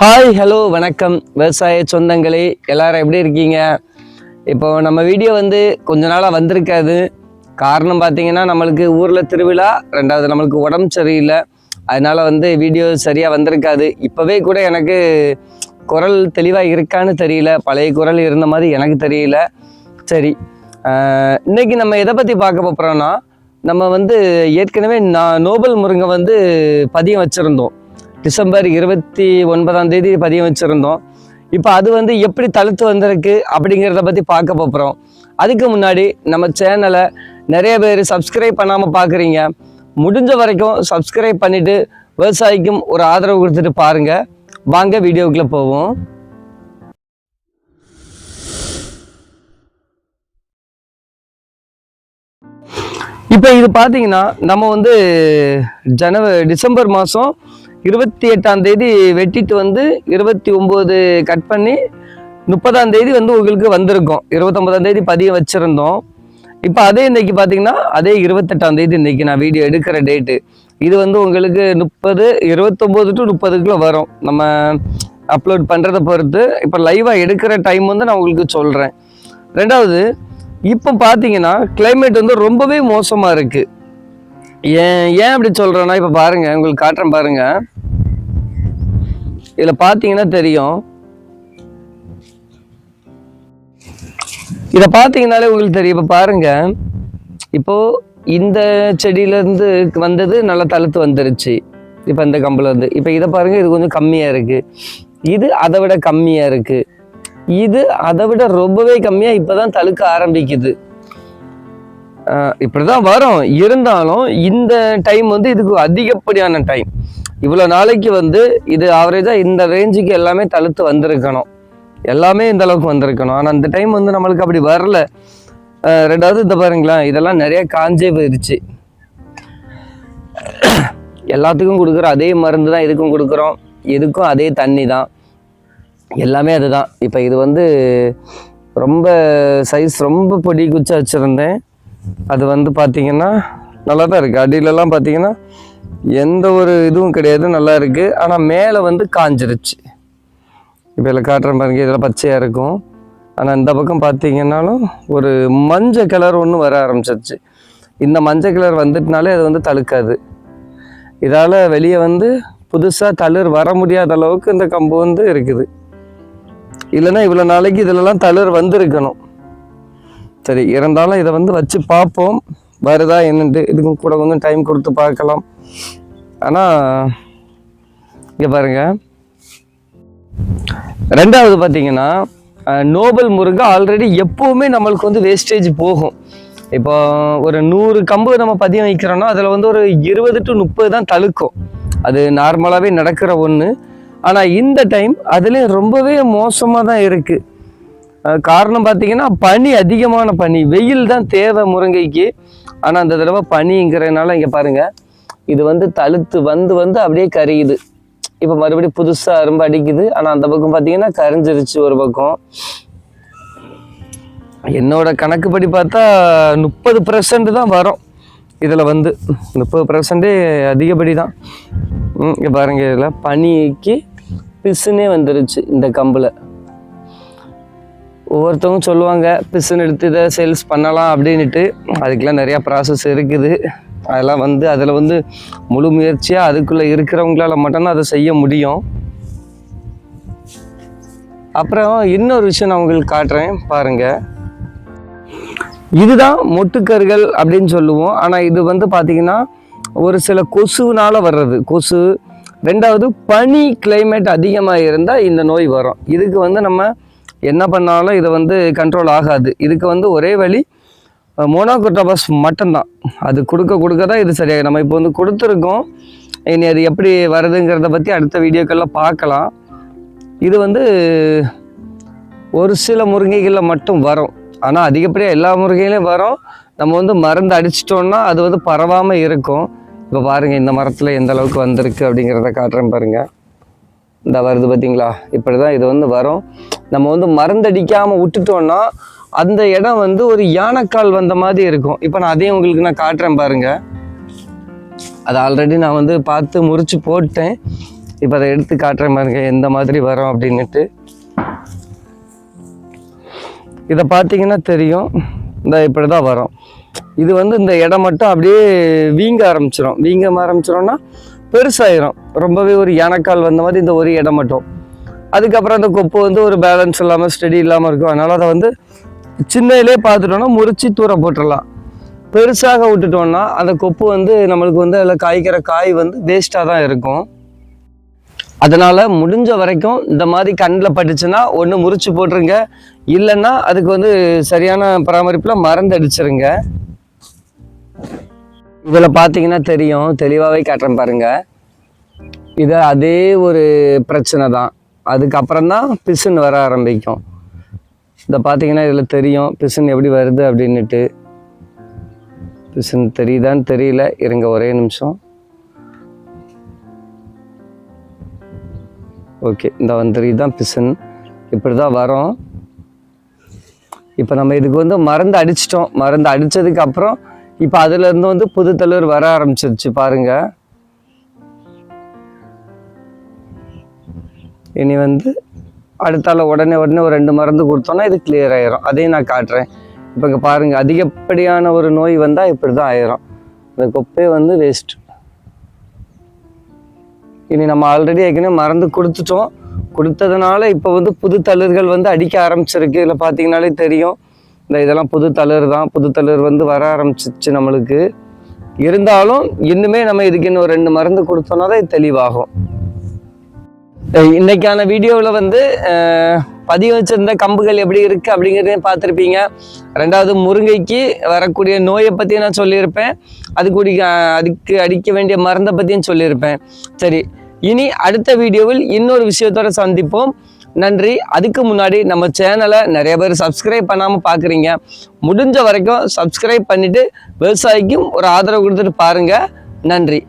Hi hello வணக்கம். விவசாய சொந்தங்களே எல்லாரும் எப்படி இருக்கீங்க? இப்போ நம்ம வீடியோ வந்து கொஞ்ச நாளாக வந்திருக்காது. காரணம் பார்த்தீங்கன்னா நம்மளுக்கு ஊரில் திருவிழா ரெண்டாவது நம்மளுக்கு உடம்பு சரியில்லை. அதனால் வந்து வீடியோ சரியாக வந்திருக்காது. இப்போவே கூட எனக்கு குரல் தெளிவாக இருக்கான்னு தெரியல. பழைய குரல் இருந்த மாதிரி எனக்கு தெரியல. சரி இன்றைக்கி நம்ம எதை பற்றி பார்க்க போகிறோன்னா நம்ம வந்து ஏற்கனவே நான் நோபல் முருங்கை வந்து பதியம் வச்சுருந்தோம். டிசம்பர் இருபத்தி ஒன்பதாம் தேதி பதியம் வச்சுருந்தோம். இப்போ அது வந்து எப்படி தளர்த்து வந்திருக்கு அப்படிங்கிறத பற்றி பார்க்க போகிறோம் அதுக்கு முன்னாடி நம்ம சேனலை நிறைய பேர் சப்ஸ்கிரைப் பண்ணாமல் பார்க்குறீங்க முடிஞ்ச வரைக்கும் சப்ஸ்கிரைப் பண்ணிவிட்டு விவசாயிக்கும் ஒரு ஆதரவு கொடுத்துட்டு பாருங்கள் வாங்க வீடியோக்குள்ளே போவோம். இப்போ இது பார்த்தீங்கன்னா நம்ம வந்து ஜனவரி டிசம்பர் மாதம் இருபத்தி எட்டாம் தேதி வெட்டிட்டு வந்து இருபத்தி ஒம்பது கட் பண்ணி முப்பதாம் தேதி வந்து உங்களுக்கு வந்திருக்கோம். இருபத்தொம்பதாம் தேதி பதிய வச்சுருந்தோம். இப்போ அதே இன்னைக்கு பார்த்தீங்கன்னா அதே இருபத்தெட்டாம் தேதி இன்னைக்கு நான் வீடியோ எடுக்கிற டேட்டு இது வந்து உங்களுக்கு முப்பது இருபத்தொம்போது டு முப்பதுக்குள்ளே வரும். நம்ம அப்லோட் பண்ணுறதை பொறுத்து இப்போ லைவாக எடுக்கிற டைம் வந்து நான் உங்களுக்கு சொல்கிறேன் ரெண்டாவது இப்போ பார்த்தீங்கன்னா கிளைமேட் வந்து ரொம்பவே மோசமாக இருக்குது ஏன் ஏன் அப்படி சொல்கிறேன்னா இப்போ பாருங்கள் உங்களுக்கு காட்டுறேன் பாருங்கள் இதில் பார்த்தீங்கன்னா தெரியும். இதை பார்த்தீங்கனாலே உங்களுக்கு தெரியும். இப்போ பாருங்கள் இப்போது இந்த செடியிலேருந்து வந்தது நல்லா தழுத்து வந்துருச்சு. இப்போ இந்த கம்பில் வந்து இப்போ இதை பாருங்கள் இது கொஞ்சம் கம்மியாக இருக்குது இது அதை விட கம்மியாக இருக்குது இது அதை விட ரொம்பவே கம்மியாக இப்போ தான் தழுக்க ஆரம்பிக்குது. இப்படி தான் வரும். இருந்தாலும் இந்த டைம் வந்து இதுக்கு அதிகப்படியான டைம் இவ்வளோ நாளைக்கு வந்து இது ஆவரேஜாக இந்த ரேஞ்சுக்கு எல்லாமே தழுத்து வந்திருக்கணும். எல்லாமே இந்த அளவுக்கு வந்திருக்கணும். ஆனால் அந்த டைம் வந்து நம்மளுக்கு அப்படி வரல. ரெண்டாவது இந்த பாருங்களேன். இதெல்லாம் நிறைய காஞ்சே போயிடுச்சு எல்லாத்துக்கும் கொடுக்குற அதே மருந்து தான் இதுக்கும் கொடுக்குறோம். இதுக்கும் அதே தண்ணி தான். எல்லாமே அதுதான். இப்போ இது வந்து ரொம்ப சைஸ் ரொம்ப பொடி குச்சா வச்சுருந்தேன். அது வந்து பார்த்திங்கன்னா நல்லா தான் இருக்குது அடியிலலாம் பார்த்திங்கன்னா எந்த ஒரு இதுவும் கிடையாது நல்லா இருக்குது ஆனால் மேலே வந்து காஞ்சிருச்சு. இப்போ இதில் காட்டுற பாருங்க இதெல்லாம் பச்சையாக இருக்கும். ஆனால் இந்த பக்கம் பார்த்தீங்கன்னாலும் ஒரு மஞ்சள் கலர் ஒன்று வர ஆரம்பிச்சிருச்சு. இந்த மஞ்சள் கலர் வந்துட்டுனாலே அது வந்து தழுக்காது. இதால் வெளியே வந்து புதுசாக தளிர் வர முடியாத அளவுக்கு இந்த கம்பு வந்து இருக்குது. இல்லைன்னா இவ்வளோ நாளைக்கு இதிலலாம் தளிர் வந்திருக்கணும். சரி இருந்தாலும் இதை வந்து வச்சு பார்ப்போம். வருதா என்னன்ட்டு. இதுக்கும் கூட கொஞ்சம் டைம் கொடுத்து பார்க்கலாம். ஆனால் இங்கே பாருங்கள் ரெண்டாவது பார்த்தீங்கன்னா நோபல் முருங்கை ஆல்ரெடி எப்போவுமே நம்மளுக்கு வந்து வேஸ்டேஜ் போகும். இப்போ ஒரு நூறு கம்பு நம்ம பதியம் வைக்கிறோம்னா அதில் வந்து ஒரு இருபது டு முப்பது தான் தழுக்கும். அது நார்மலாகவே நடக்கிற ஒன்று ஆனால் இந்த டைம் அதுலேயும் ரொம்பவே மோசமாக தான் இருக்குது காரணம் பார்த்தீங்கன்னா பனி அதிகமான பனி. வெயில் தான் தேவை முருங்கைக்கு. ஆனால் அந்த தடவை பனிங்கிறதுனால இங்கே பாருங்கள் இது வந்து தழுத்து வந்து வந்து அப்படியே கரியுது. இப்போ மறுபடியும் புதுசாக அரும்பு அடிக்குது. ஆனால் அந்த பக்கம் பார்த்தீங்கன்னா கரைஞ்சிருச்சு ஒரு பக்கம். என்னோட கணக்குப்படி பார்த்தா முப்பது பர்சன்ட் தான் வரும். இதில் வந்து முப்பது பர்சன்டே அதிகப்படி தான். இங்கே பாருங்கள் பாருங்க இதில் பனிக்கு பிசுனே வந்துருச்சு இந்த கம்பில். ஒவ்வொருத்தவங்க சொல்லுவாங்க பிசுன்னு எடுத்து இதை சேல்ஸ் பண்ணலாம் அப்படின்ட்டு அதுக்கெலாம் நிறையா ப்ராசஸ் இருக்குது. அதெல்லாம் வந்து அதில் வந்து முழு முயற்சியாக அதுக்குள்ளே இருக்கிறவங்களால மட்டும்தான் அதை செய்ய முடியும். அப்புறம் இன்னொரு விஷயம் நான் உங்களுக்கு காட்டுறேன் பாருங்கள் இதுதான் மொட்டுக்கர்கள் அப்படின்னு சொல்லுவோம். ஆனால் இது வந்து பார்த்திங்கன்னா ஒரு சில கொசுவினால் வர்றது. கொசு ரெண்டாவது பனி கிளைமேட் அதிகமாக இருந்தால் இந்த நோய் வரும். இதுக்கு வந்து நம்ம என்ன பண்ணாலும் இது வந்து கண்ட்ரோல் ஆகாது. இதுக்கு வந்து ஒரே வழி மோனோகோட்டோபஸ் மட்டும்தான். அது கொடுக்க கொடுக்க தான் இது சரியாக நம்ம இப்போ வந்து கொடுத்துருக்கோம். இனி அது எப்படி வருதுங்கிறத பற்றி அடுத்த வீடியோக்களில் பார்க்கலாம். இது வந்து ஒரு சில முருங்கைகளில் மட்டும் வரும். ஆனால் அதிகப்படியாக எல்லா முருங்கையிலையும் வரும். நம்ம வந்து மருந்து அடிச்சிட்டோம்னா அது வந்து பரவாமல் இருக்கும். இப்போ பாருங்கள் இந்த மரத்தில் எந்த அளவுக்கு வந்திருக்கு அப்படிங்கிறத காட்டுறேன் பாருங்கள் இந்த வருது பார்த்தீங்களா இப்படி தான் இது வந்து வரும். நம்ம வந்து மருந்தடிக்காமல் விட்டுட்டோம்னா அந்த இடம் வந்து ஒரு யானைக்கால் வந்த மாதிரி இருக்கும். இப்போ நான் அதையும் உங்களுக்கு நான் காட்டுறேன் பாருங்கள் அது ஆல்ரெடி நான் வந்து பார்த்து முறிச்சு போட்டேன். இப்போ அதை எடுத்து காட்டுறேன் பாருங்க எந்த மாதிரி வரும் அப்படின்னுட்டு. இதை பார்த்தீங்கன்னா தெரியும். இந்த இப்படி தான் வரும். இது வந்து இந்த இடம் மட்டும் அப்படியே வீங்க ஆரம்பிச்சிடும் வீங்க ஆரம்பிச்சிடும்னா பெருசாயிரும். ரொம்பவே ஒரு யானைக்கால் வந்த மாதிரி இந்த ஒரு இடம் மட்டும். அதுக்கப்புறம் அந்த கொப்பு வந்து ஒரு பேலன்ஸ் இல்லாமல் ஸ்டடி இல்லாமல் இருக்கும். அதனால் அதை வந்து சின்னதிலே பார்த்துட்டோம்னா முறிச்சு தூர போட்டுடலாம். பெருசாக விட்டுட்டோம்னா அந்த கொப்பு வந்து நம்மளுக்கு வந்து அதில் காய்க்கிற காய் வந்து வேஸ்ட்டாக தான் இருக்கும். அதனால் முடிஞ்ச வரைக்கும் இந்த மாதிரி கண்ணில் பட்டுச்சுன்னா ஒன்று முறிச்சு போட்டுருங்க. இல்லைன்னா அதுக்கு வந்து சரியான பராமரிப்பில் மருந்து அடிச்சிருங்க. இதில் பார்த்தீங்கன்னா தெரியும். தெளிவாகவே காட்டுறேன் பாருங்கள் இதை அதே ஒரு பிரச்சனை தான். அதுக்கப்புறம் தான் பிசுன்னு வர ஆரம்பிக்கும். இதை பார்த்தீங்கன்னா இதில் தெரியும். பிசுன்னு எப்படி வருது அப்படின்னுட்டு. பிசுன்னு தெரியுதான்னு தெரியல. இருங்க ஒரே நிமிஷம். ஓகே இந்த வந்து இதுதான் பிசன் இப்படி தான் வரும். இப்போ நம்ம இதுக்கு வந்து மருந்து அடிச்சிட்டோம். மருந்து அடித்ததுக்கப்புறம் இப்போ அதுலேருந்து வந்து புது தளிர் வர ஆரம்பிச்சிருச்சு பாருங்க. இனி வந்து அடுத்தால உடனே உடனே ஒரு ரெண்டு மருந்து கொடுத்தோன்னா இது கிளியர் ஆயிரும். அதையும் நான் காட்டுறேன். இப்போ இங்கே பாருங்க அதிகப்படியான ஒரு நோய் வந்தால் இப்படி தான் ஆயிரும். இந்த குப்பை வந்து வேஸ்ட் இனி நம்ம ஆல்ரெடி ஏற்கனவே மருந்து கொடுத்துட்டோம். கொடுத்ததுனால இப்போ வந்து புது தளிர்கள் வந்து அடிக்க ஆரம்பிச்சிருக்கு. இதில் பார்த்தீங்கனாலே தெரியும். இந்த இதெல்லாம் புது தளிர் தான். புது தளிர் வந்து வர ஆரம்பிச்சிச்சு நம்மளுக்கு. இருந்தாலும் இன்னுமே நம்ம இதுக்கு இன்னும் ஒரு ரெண்டு மருந்து கொடுத்தோம்னா தான் இது தெளிவாகும். இன்னைக்கான வீடியோவில் வந்து அஹ், பதிவு வச்சிருந்த கம்புகள் எப்படி இருக்கு அப்படிங்கிறதையும் பார்த்துருப்பீங்க. ரெண்டாவது முருங்கைக்கு வரக்கூடிய நோயை பற்றியும் நான் சொல்லியிருப்பேன். அதுக்கு அதுக்கு அடிக்க வேண்டிய மருந்தை பற்றியும் சொல்லியிருப்பேன். சரி இனி அடுத்த வீடியோவில் இன்னொரு விஷயத்தோட சந்திப்போம். நன்றி. அதுக்கு முன்னாடி நம்ம சேனலை நிறைய பேர் சப்ஸ்கிரைப் பண்ணாமல் பார்க்குறீங்க முடிஞ்ச வரைக்கும் சப்ஸ்கிரைப் பண்ணிவிட்டு விவசாயிக்கும் ஒரு ஆதரவு கொடுத்துட்டு பாருங்கள் நன்றி.